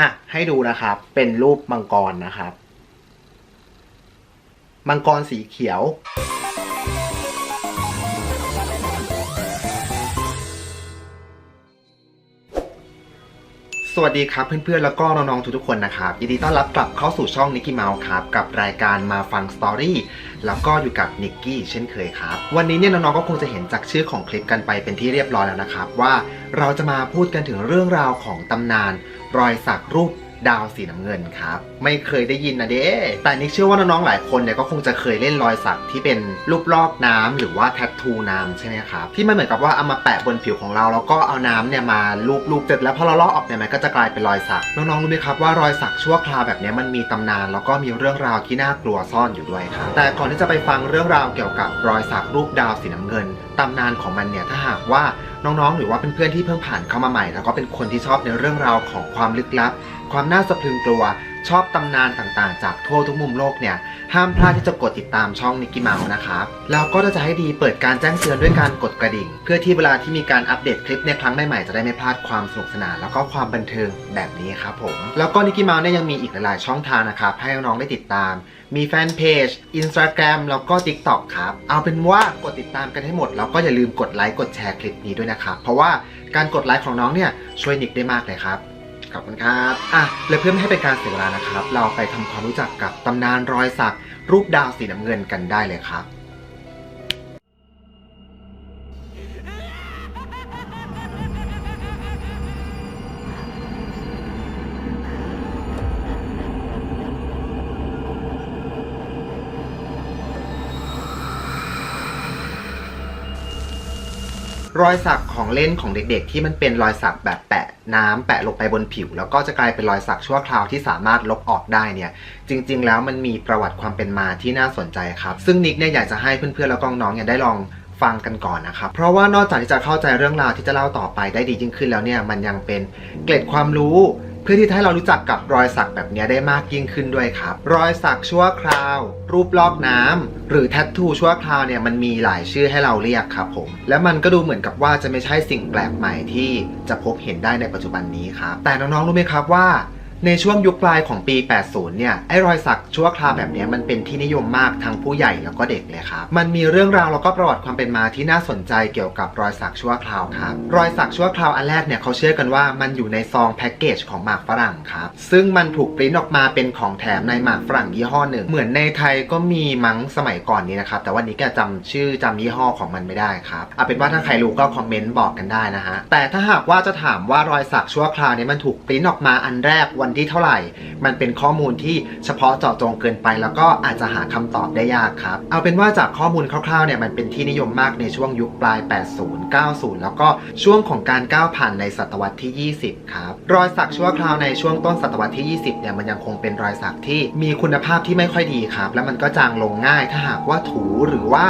อะให้ดูนะครับ เป็นรูปมังกรนะครับ มังกรสีเขียว สวัสดีครับเพื่อนๆ แล้วก็น้องๆ ทุกๆ คนนะครับยินดีต้อนรับกลับเข้าสู่ช่องนิกกี้เมาส์ครับกับรายการมาฟังสตอรี่แล้วก็อยู่กับนิกกี้เช่นเคยครับ วันนี้เนี่ยน้องๆ ก็คงจะเห็นจากชื่อของคลิปกันไปเป็นที่เรียบร้อยแล้วนะครับ ว่าเราจะมาพูดกันถึงเรื่องราวของตำนาน รอยสักรูป ดาวสีน้ำเงินครับ ไม่เคยได้ยินนะเด้แต่นิกเชื่อว่าน้องๆหลายคนเนี่ยก็คงจะเคยเล่นรอยสักที่เป็นรูปลอกน้ำหรือว่าแทททูน้ำใช่ไหมครับที่มันเหมือนกับว่าเอามาแปะบนผิวของเราแล้วก็เอาน้ำเนี่ยมาลูบๆเสร็จแล้วพอเราลอกออกเนี่ยมันก็จะกลายเป็นรอยสักน้องๆรู้ไหมครับว่ารอยสักชั่วคราวแบบนี้มันมีตำนาน แล้วก็มีเรื่องราวที่น่ากลัวซ่อนอยู่ด้วยครับแต่ก่อนที่จะไปฟังเรื่องราวเกี่ยวกับรอยสักรูปดาวสีน้ำเงินตำนานของมันเนี่ยถ้าหากว่าน้องๆ หรือว่าเพื่อนๆที่เพิ่งผ่านเข้ามาใหม่ แล้วก็เป็นคนที่ชอบในเรื่องราวของความลึกลับ ความน่าสะพรึงกลัว ชอบตำนานต่างๆ จากทั่วทุกมุมโลกเนี่ย ห้ามพลาดที่จะกดติดตามช่องนิกกี้เมาส์นะครับ แล้วก็ถ้าจะให้ดีเปิดการแจ้งเตือนด้วยการกดกระดิ่ง เพื่อที่เวลาที่มีการอัปเดตคลิปในครั้งใหม่ๆจะได้ไม่พลาดความสนุกสนานแล้วก็ความบันเทิงแบบนี้ครับผม แล้วก็นิกกี้เมาส์เนี่ยยังมีอีกหลายๆช่องทางนะครับให้น้องๆได้ติดตาม มีแฟนเพจ Instagram แล้วก็ TikTok ครับเอาเป็นว่ากดติดตามกันให้หมดแล้วก็อย่าลืมกดไลค์กดแชร์คลิปนี้ด้วยนะครับเพราะว่าการกดไลค์ของน้องเนี่ยช่วยนิกได้มากเลยครับ ขอบคุณครับอะและเพื่อไม่ให้เป็นการเสียเวลานะครับ เราไปทำความรู้จักกับตำนานรอยสักรูปดาวสีน้ำเงินกันได้เลยครับ รอยสักของเล่นของเด็กๆ ที่มันเป็นรอยสักแบบแปะน้ำแปะลงไปบนผิว แล้วก็จะกลายเป็นรอยสักชั่วคราวที่สามารถลบออกได้เนี่ยจริง ๆ แล้วมันมีประวัติความเป็นมาที่น่าสนใจครับ ซึ่งนิกเนี่ยอยากจะให้เพื่อนๆแล้วก็น้องๆเนี่ยได้ลองฟังกันก่อนนะครับ เพราะว่านอกจากที่จะเข้าใจเรื่องราวที่จะเล่าต่อไปได้ดียิ่งขึ้นแล้วเนี่ย มันยังเป็นเกร็ดความรู้ เพื่อที่จะให้เรารู้จักกับรอยสักแบบนี้ได้มากยิ่งขึ้นด้วยครับ รอยสักชั่วคราว รูปลอกน้ำหรือแทททูชั่วคราวเนี่ยมันมีหลายชื่อให้เราเรียกครับผมและมันก็ดูเหมือนกับว่าจะไม่ใช่สิ่งแปลกใหม่ที่จะพบเห็นได้ในปัจจุบันนี้ครับแต่น้องๆรู้ไหมครับว่า ในช่วงยุคปลายของปี 80 เนี่ย ไอ้รอยสักชั่วคราวแบบนี้มันเป็นที่นิยมมากทั้งผู้ใหญ่แล้วก็เด็กเลยครับ มันมีเรื่องราวแล้วก็ประวัติความเป็นมาที่น่าสนใจเกี่ยวกับรอยสักชั่วคราวครับ รอยสักชั่วคราวอันแรกเนี่ยเขาเชื่อกันว่ามันอยู่ในซองแพ็กเกจของหมากฝรั่งครับ ซึ่งมันถูกปริ้นออกมาเป็นของแถมในหมากฝรั่งยี่ห้อหนึ่ง เหมือนในไทยก็มีมั้งสมัยก่อนนี้นะครับ แต่วันนี้แกจำชื่อจำยี่ห้อของมันไม่ได้ครับ เอาเป็นว่าถ้าใครรู้ก็คอมเมนต์บอกกันได้นะฮะ แต่ถ้าหากว่าจะถามว่ารอยสักชั่วคราวเนี้มันถูกปริ้นออกมาอันแรกวันที่เท่าไหร่ มันเป็นข้อมูลที่เฉพาะเจาะจงเกินไป แล้วก็อาจจะหาคำตอบได้ยากครับ เอาเป็นว่าจากข้อมูลคร่าวๆเนี่ยมันเป็นที่นิยมมากในช่วงยุคปลาย 80 90 แล้วก็ช่วงของการก้าวผ่านในศตวรรษที่ 20 ครับ รอยสักชั่วคราวในช่วงต้นศตวรรษที่ 20 เนี่ยมันยังคงเป็นรอยสักที่มีคุณภาพที่ไม่ค่อยดีครับ และมันก็จางลงง่ายถ้าหากว่าถูหรือว่า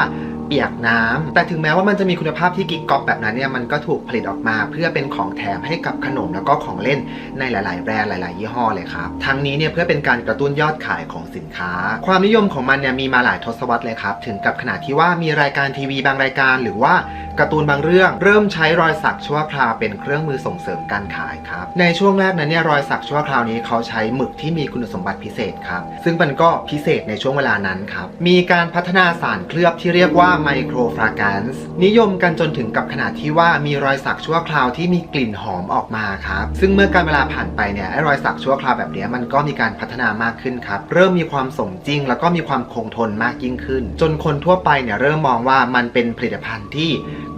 เปียกน้ำแต่ถึงแม้ว่ามันจะมีคุณภาพที่กิ๊กก๊อกแบบนั้นเนี่ยมันก็ถูกผลิตออกมา เพื่อเป็นของแถมให้กับขนมแล้วก็ของเล่นในหลาย ๆ แบรนด์หลาย ๆ ยี่ห้อเลยครับทั้งนี้เนี่ยเพื่อเป็นการกระตุ้นยอดขายของสินค้า ความนิยมของมันเนี่ยมีมาหลายทศวรรษเลยครับถึงกับขนาดที่ว่ามีรายการทีวีบางรายการ หรือว่าการ์ตูนบางเรื่องเริ่มใช้รอยสักชั่วคราวเป็นเครื่องมือส่งเสริมการขายครับในช่วงแรกนั้นเนี่ยรอยสักชั่วคราวนี้เขาใช้หมึกที่มีคุณสมบัติพิเศษครับซึ่งมันก็พิเศษในช่วงเวลานั้นครับมีการพัฒนาสารเคลือบที่เรียกว่าไมโครฟราการส์นิยมกันจนถึงกับขนาดที่ว่ามีรอยสักชั่วคราวที่มีกลิ่นหอมออกมาครับ ซึ่งเมื่อการเวลาผ่านไปเนี่ยไอรอยสักชั่วคราวแบบนี้มันก็มีการพัฒนามากขึ้นครับ เริ่มมีความสมจริง แล้วก็มีความคงทนมากยิ่งขึ้น จนคนทั่วไปเนี่ยเริ่มมองว่ามันเป็นผลิตภัณฑ์ที่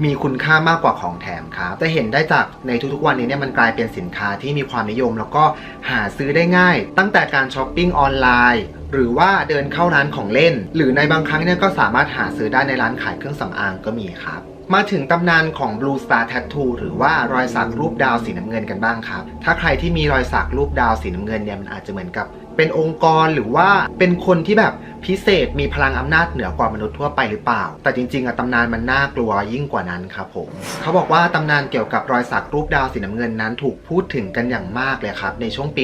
มีคุณค่ามากกว่าของแถมครับจะเห็นได้จากในทุกๆวันนี้เนี่ยมันกลายเป็นสินค้าที่มีความนิยม แล้วก็หาซื้อได้ง่าย ตั้งแต่การช้อปปิ้งออนไลน์ หรือว่าเดินเข้าร้านของเล่น หรือในบางครั้งเนี่ยก็สามารถหาซื้อได้ในร้านขายเครื่องสำอางก็มีครับมาถึงตำนานของ Blue Star Tattoo หรือว่ารอยสักรูปดาวสีน้ำเงินกันบ้างครับ ถ้าใครที่มีรอยสักรูปดาวสีน้ำเงินเนี่ยมันอาจจะเหมือนกับ เป็นองค์กรหรือว่าเป็นคนที่แบบพิเศษมีพลังอำนาจเหนือกว่ามนุษย์ทั่วไปหรือเปล่า แต่จริงๆอะตำนานมันน่ากลัวยิ่งกว่านั้นครับผม เขาบอกว่าตำนานเกี่ยวกับรอยสักรูปดาวสีน้ำเงินนั้นถูกพูดถึงกันอย่างมากเลยครับในช่วงปี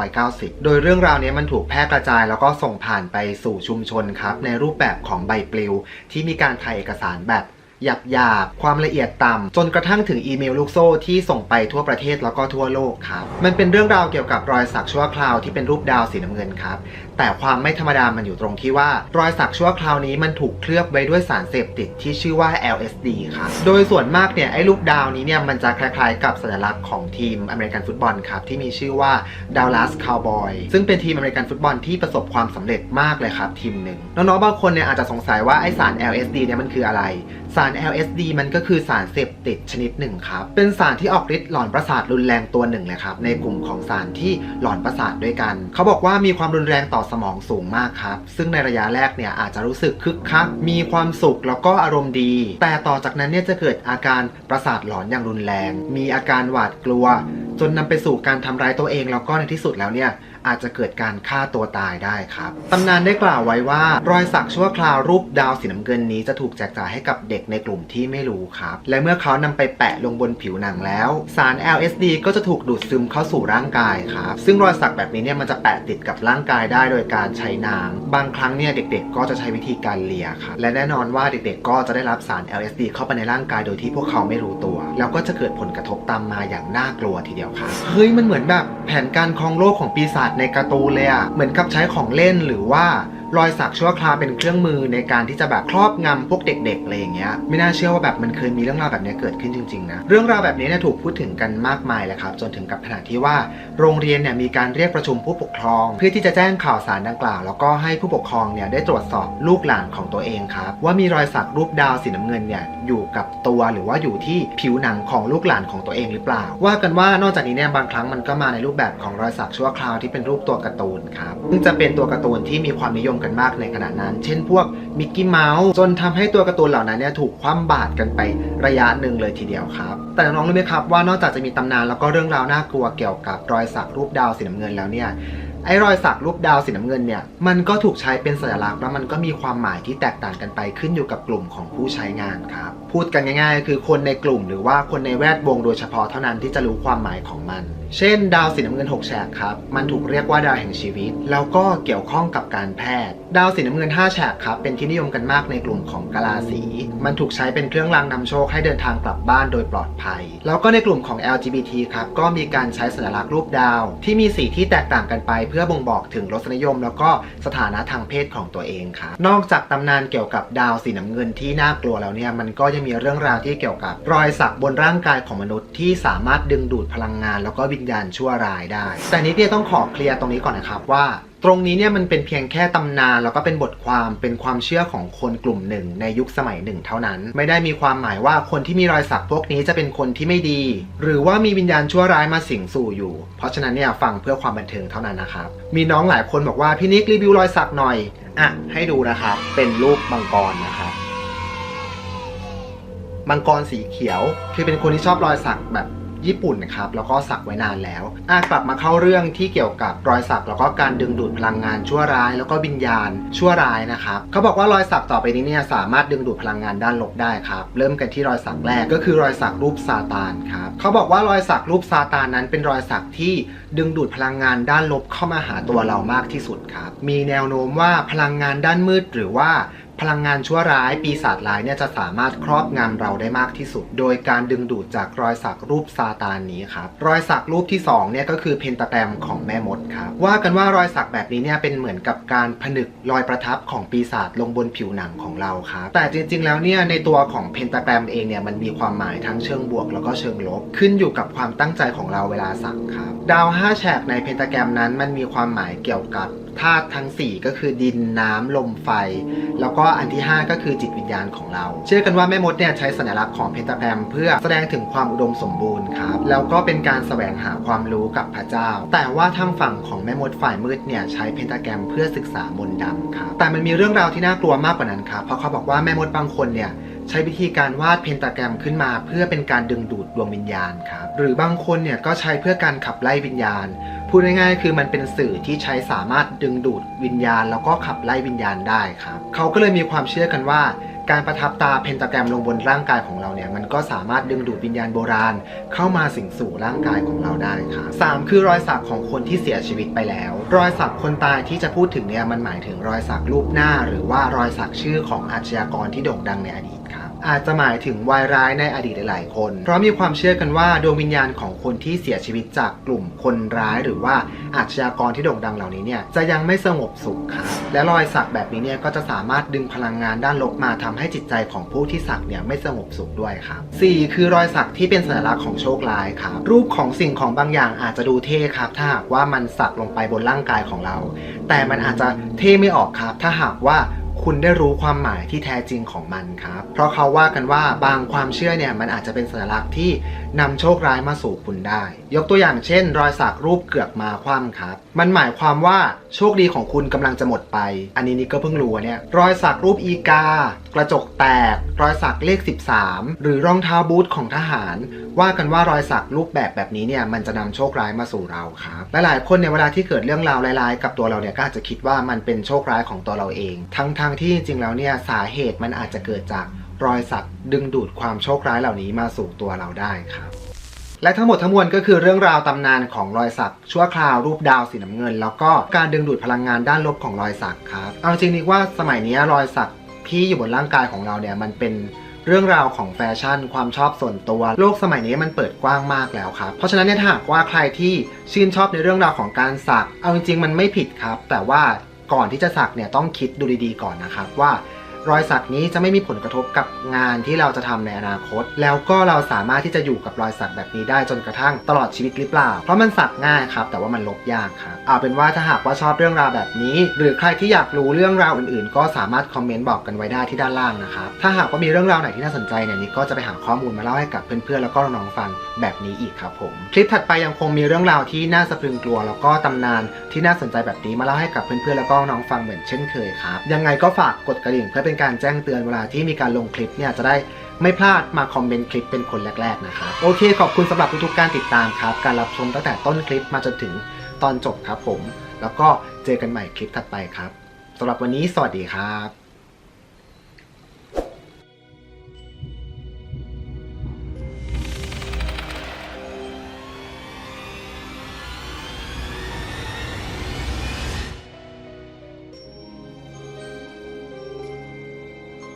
1990 โดยเรื่องราวนี้มันถูกแพร่กระจายแล้วก็ส่งผ่านไปสู่ชุมชนครับในรูปแบบของใบปลิว ที่มีการถ่ายเอกสารแบบ หยาบหยาบๆความละเอียดต่ำจนกระทั่งถึงอีเมลลูกโซ่ที่ส่งไปทั่วประเทศแล้วก็ทั่วโลกครับมันเป็นเรื่องราวเกี่ยวกับรอยสักชั่วคราวที่เป็นรูปดาวสีน้ำเงินครับแต่ความไม่ธรรมดามันอยู่ตรงที่ว่ารอยสักชั่วคราวนี้มันถูกเคลือบไว้ด้วยสารเสพติดที่ชื่อว่า LSD ครับโดยส่วนมากเนี่ยไอ้ลูกดาวนี้เนี่ยมันจะคล้ายๆ กับสัญลักษณ์ของทีมอเมริกันฟุตบอลครับที่มีชื่อว่า Dallas Cowboy ซึ่งเป็นทีมอเมริกันฟุตบอลที่ประสบความสำเร็จมากเลยครับทีมหนึ่งน้องๆบางคนเนี่ยอาจจะสงสัยว่าไอสาร LSD เนี่ยมันคืออะไร สาร LSD มันก็คือสารเสพติดชนิดหนึ่งครับ เป็นสารที่ออกฤทธิ์หลอนประสาทรุนแรงตัวหนึ่งเลยครับ ในกลุ่มของสารที่หลอนประสาทด้วยกัน เขาบอกว่ามีความรุนแรงต่อสมองสูงมากครับ ซึ่งในระยะแรกเนี่ยอาจจะรู้สึกคึกคัก มีความสุขแล้วก็อารมณ์ดี แต่ต่อจากนั้นเนี่ยจะเกิดอาการประสาทหลอนอย่างรุนแรง มีอาการหวาดกลัว จนนำไปสู่การทำร้ายตัวเองแล้วก็ในที่สุดแล้วเนี่ย อาจจะเกิดการฆ่าตัวตายได้ครับตำนานได้กล่าวไว้ว่ารอยสักชั่วคราวรูปดาวสีน้ำเงินนี้จะถูกแจกจ่ายให้กับเด็กในกลุ่มที่ไม่รู้ครับ และเมื่อเขานำไปแปะลงบนผิวหนังแล้ว สาร LSD ก็จะถูกดูดซึมเข้าสู่ร่างกายครับซึ่งรอยสักแบบนี้เนี่ยมันจะแปะติดกับร่างกายได้โดยการใช้น้ำบางครั้งเนี่ยเด็กๆ ก็จะใช้วิธีการเลียครับและแน่นอนว่าเด็กๆ ก็จะได้รับสาร LSD เข้าไปในร่างกายโดยที่พวกเขาไม่รู้ตัว แล้วก็จะเกิดผลกระทบตามมาอย่างน่ากลัวทีเดียวครับเฮ้ยมันเหมือนแบบแผนการครองโลกของปีศาจในการ์ตูนเลยอะเหมือนกับใช้ของเล่นหรือว่า รอยสักชั่วคราวเป็นเครื่องมือในการที่จะแบบครอบงำพวกเด็กๆอะไรอย่างเงี้ยไม่น่าเชื่อว่าแบบมันเคยมีเรื่องราวแบบนี้เกิดขึ้นจริงๆนะเรื่องราวแบบนี้เนี่ยถูกพูดถึงกันมากมายเลยครับจนถึงกับขนาดที่ว่า โรงเรียนเนี่ยมีการเรียกประชุมผู้ปกครอง เพื่อที่จะแจ้งข่าวสารดังกล่าว แล้วก็ให้ผู้ปกครองเนี่ยได้ตรวจสอบลูกหลานของตัวเองครับว่ามีรอยสักรูปดาวสีน้ำเงินเนี่ยอยู่กับตัวหรือว่าอยู่ที่ผิวหนังของลูกหลานของตัวเองหรือเปล่า ว่ากันว่านอกจากนี้เนี่ยบางครั้งมันก็มาในรูปแบบของรอยสักชั่วคราวที่เป็นรูปตัวการ์ตูนครับซึ่งจะเป็นตัวการ์ตูนที่มีความนิยมกันมากในขณะนั้น เช่นพวกมิกกี้เมาส์จนทำให้ตัวการ์ตูนเหล่านั้นเนี่ยถูกคว่ำบาตรกันไประยะหนึ่งเลยทีเดียวครับ แต่น้องรู้ไหมครับว่านอกจากจะมีตำนานแล้วก็เรื่องราวน่ากลัวเกี่ยวกับรอยสักรูปดาวสีน้ำเงินแล้วเนี่ยไอ้รอยสักรูปดาวสีน้ำเงินเนี่ยมันก็ถูกใช้เป็นสัญลักษณ์แล้วมันก็มีความหมายที่แตกต่างกันไปขึ้นอยู่กับกลุ่มของผู้ใช้งานครับ พูดกันง่าย ๆ คือคนในกลุ่มหรือว่าคนในแวดวงโดยเฉพาะเท่านั้นที่จะรู้ความหมายของมัน เช่น ดาวสีน้ำเงิน 6 แฉกครับ มันถูกเรียกว่าดาวแห่งชีวิต แล้วก็เกี่ยวข้องกับการแพทย์ ดาวสีน้ำเงิน 5 แฉกครับ เป็นที่นิยมกันมากในกลุ่มของกาลาสี มันถูกใช้เป็นเครื่องรางนำโชคให้เดินทางกลับบ้านโดยปลอดภัย แล้วก็ในกลุ่มของ LGBT ครับ ก็มีการใช้สัญลักษณ์รูปดาว ที่มีสีที่แตกต่างกันไป เพื่อบ่งบอกถึงรสนิยม แล้วก็สถานะทางเพศของตัวเองครับนอกจากตำนานเกี่ยวกับดาวสีน้ำเงินที่น่ากลัวแล้วเนี่ย มันก็ยังมีเรื่องราวที่เกี่ยวกับ รอยสักบนร่างกายของมนุษย์ที่สามารถดึงดูดพลังงานแล้วก็วิญญาณชั่วร้ายได้ แต่นี้เปียต้องขอเคลียร์ตรงนี้ก่อนนะครับว่าตรงนี้เนี่ยมันเป็นเพียงแค่ตำนานแล้วก็เป็นบทความเป็นความเชื่อของคนกลุ่มหนึ่งในยุคสมัยหนึ่งเท่านั้น ไม่ได้มีความหมายว่าคนที่มีรอยสักพวกนี้จะเป็นคนที่ไม่ดี หรือว่ามีวิญญาณชั่วร้ายมาสิงสู่อยู่ เพราะฉะนั้นเนี่ยฟังเพื่อความบันเทิงเท่านั้นนะครับ มีน้องหลายคนบอกว่าพี่นิกรีวิวรอยสักหน่อยอะให้ดูนะครับเป็นรูปมังกรนะครับมังกรสีเขียวคือเป็นคนที่ชอบรอยสักแบบ ญี่ปุ่นนะครับแล้วก็สักไว้นานแล้วอะกลับมาเข้าเรื่องที่เกี่ยวกับรอยสักแล้วก็การดึงดูดพลังงานชั่วร้าย แล้วก็วิญญาณชั่วร้ายนะครับเขาบอกว่ารอยสักต่อไปนี้เนี่ยสามารถดึงดูดพลังงานด้านลบได้ครับเริ่มกันที่รอยสักแรกก็คือรอยสักรูปซาตานครับเขาบอกว่ารอยสักรูปซาตานนั้นเป็นรอยสักที่ดึงดูดพลังงานด้านลบเข้ามาหาตัวเรามากที่สุดครับมีแนวโน้มว่าพลังงานด้านมืดหรือว่า พลังงานชั่วร้ายปีศาจร้ายเนี่ยจะสามารถครอบงำเราได้มากที่สุด โดยการดึงดูดจากรอยสักรูปซาตานนี้ครับรอยสักรูปที่2เนี่ยก็คือเพนตาแกรมของแม่มดครับว่ากันว่ารอยสักแบบนี้เนี่ยเป็นเหมือนกับการผนึกรอยประทับของปีศาจลงบนผิวหนังของเราครับแต่จริง ๆ แล้วเนี่ยในตัวของเพนตาแกรมเองเนี่ยมันมีความหมายทั้งเชิงบวก แล้วก็เชิงลบ ขึ้นอยู่กับความตั้งใจของเราเวลาสักครับดาวห้าแฉกในเพนตาแกรมนั้นมันมีความหมายเกี่ยวกับ ธาตุทั้ง 4 ก็คือดินน้ำลมไฟ แล้วก็อันที่ 5 ก็คือจิตวิญญาณของเรา เชื่อกันว่าแม่มดเนี่ยใช้สัญลักษณ์ของเพนตาแกรมเพื่อแสดงถึงความอุดมสมบูรณ์ครับ แล้วก็เป็นการแสวงหาความรู้กับพระเจ้า แต่ว่าทางฝั่งของแม่มดฝ่ายมืดเนี่ยใช้เพนตาแกรมเพื่อศึกษามนต์ดำครับ แต่มันมีเรื่องราวที่น่ากลัวมากกว่านั้นครับ เพราะเขาบอกว่าแม่มดบางคนเนี่ยใช้วิธีการวาดเพนตาแกรมขึ้นมา เพื่อเป็นการดึงดูดดวงวิญญาณครับ หรือบางคนเนี่ยก็ใช้เพื่อการขับไล่วิญญาณ พูดง่ายๆ คือมันเป็นสื่อที่ใช้สามารถดึงดูดวิญญาณ แล้วก็ขับไล่วิญญาณได้ครับเขาก็เลยมีความเชื่อกันว่า การประทับตาเพนตาแกรมลงบนร่างกายของเราเนี่ยมันก็สามารถดึงดูดวิญญาณโบราณ เข้ามาสิงสู่ร่างกายของเราได้ครับสามคือรอยสักของคนที่เสียชีวิตไปแล้ว รอยสักคนตายที่จะพูดถึงเนี่ยมันหมายถึงรอยสักรูปหน้า หรือว่ารอยสักชื่อของอาชญากรที่โด่งดังในอดีตครับ อาจจะหมายถึงวายร้ายในอดีตหลายๆคน เพราะมีความเชื่อกันว่าดวงวิญญาณของคนที่เสียชีวิตจากกลุ่มคนร้ายหรือว่าอาชญากรที่โด่งดังเหล่านี้เนี่ยจะยังไม่สงบสุขครับและรอยสักแบบนี้เนี่ยก็จะสามารถดึงพลังงานด้านลบมาทำให้จิตใจของผู้ที่สักเนี่ยไม่สงบสุขด้วยครับสี่คือรอยสักที่เป็นสัญลักษณ์ของโชคร้ายครับรูปของสิ่งของบางอย่างอาจจะดูเท่ครับ ถ้าหากว่ามันสักลงไปบนร่างกายของเรา แต่มันอาจจะเท่ไม่ออกครับ ถ้าหากว่า คุณได้รู้ความหมายที่แท้จริงของมันครับ เพราะเขาว่ากันว่าบางความเชื่อเนี่ยมันอาจจะเป็นสัญลักษณ์ที่นำโชคร้ายมาสู่คุณได้ ยกตัวอย่างเช่น รอยสักรูปเกือกมาคว่ำครับ มันหมายความว่าโชคดีของคุณกำลังจะหมดไป อันนี้นี่ก็เพิ่งรู้เนี่ย รอยสักรูปอีกา กระจกแตก รอยสักเลข 13 หรือรองเท้าบูทของทหาร ว่ากันว่ารอยสักรูปแบบแบบนี้เนี่ยมันจะนำโชคร้ายมาสู่เราครับหลายๆคนเนี่ยเวลาที่เกิดเรื่องราวร้ายๆ กับตัวเราเนี่ยก็อาจจะคิดว่ามันเป็นโชคร้ายของตัวเราเอง ทั้งๆที่จริงๆแล้วเนี่ยสาเหตุมันอาจจะเกิดจากรอยสักดึงดูดความโชคร้ายเหล่านี้มาสู่ตัวเราได้ครับและทั้งหมดทั้งมวลก็คือเรื่องราวตำนานของรอยสักชั่วคราวรูปดาวสีน้ำเงิน แล้วก็การดึงดูดพลังงานด้านลบของรอยสักครับ เอาจริงๆนี่ว่าสมัยนี้รอยสัก ที่อยู่บนร่างกายของเราเนี่ยมันเป็นเรื่องราวของแฟชั่น ความชอบส่วนตัว โลกสมัยนี้มันเปิดกว้างมากแล้วครับ เพราะฉะนั้นเนี่ยถ้าหากว่าใครที่ชื่นชอบในเรื่องราวของการสัก เอาจริงๆมันไม่ผิดครับ แต่ว่าก่อนที่จะสักเนี่ยต้องคิดดูดีๆก่อนนะครับว่า รอยสักนี้จะไม่มีผลกระทบกับงานที่เราจะทำในอนาคต แล้วก็เราสามารถที่จะอยู่กับรอยสักแบบนี้ได้จนกระทั่งตลอดชีวิตหรือเปล่า เพราะมันสักง่ายครับแต่ว่ามันลบยากครับเอาเป็นว่าถ้าหากว่าชอบเรื่องราวแบบนี้ หรือใครที่อยากรู้เรื่องราวอื่นๆ ก็สามารถคอมเมนต์บอกกันไว้ได้ที่ด้านล่างนะครับถ้าหากว่ามีเรื่องราวไหนที่น่าสนใจเนี่ยนิกก็จะไปหาข้อมูลมาเล่าให้กับเพื่อนๆแล้วก็น้องๆฟังแบบนี้อีกครับผมคลิปถัดไปยังคงมีเรื่องราวที่น่าสะพรึงกลัว แล้วก็ตำนานที่น่าสนใจแบบนี้มาเล่าให้กับเพื่อนๆแล้วก็น้องฟังเหมือนเช่นเคยครับยังไงก็ฝากกดกระดิ่งเพื่อเป็นการแจ้งเตือนเวลาที่มีการลงคลิปเนี่ยจะได้ไม่พลาดมาคอมเมนต์คลิปเป็นคนแรกๆนะครับโอเค ขอบคุณสำหรับทุกๆการติดตามครับ การรับชมตั้งแต่ต้นคลิปมาจนถึงตอนจบครับผม แล้วก็เจอกันใหม่คลิปถัดไปครับสำหรับวันนี้สวัสดีครับ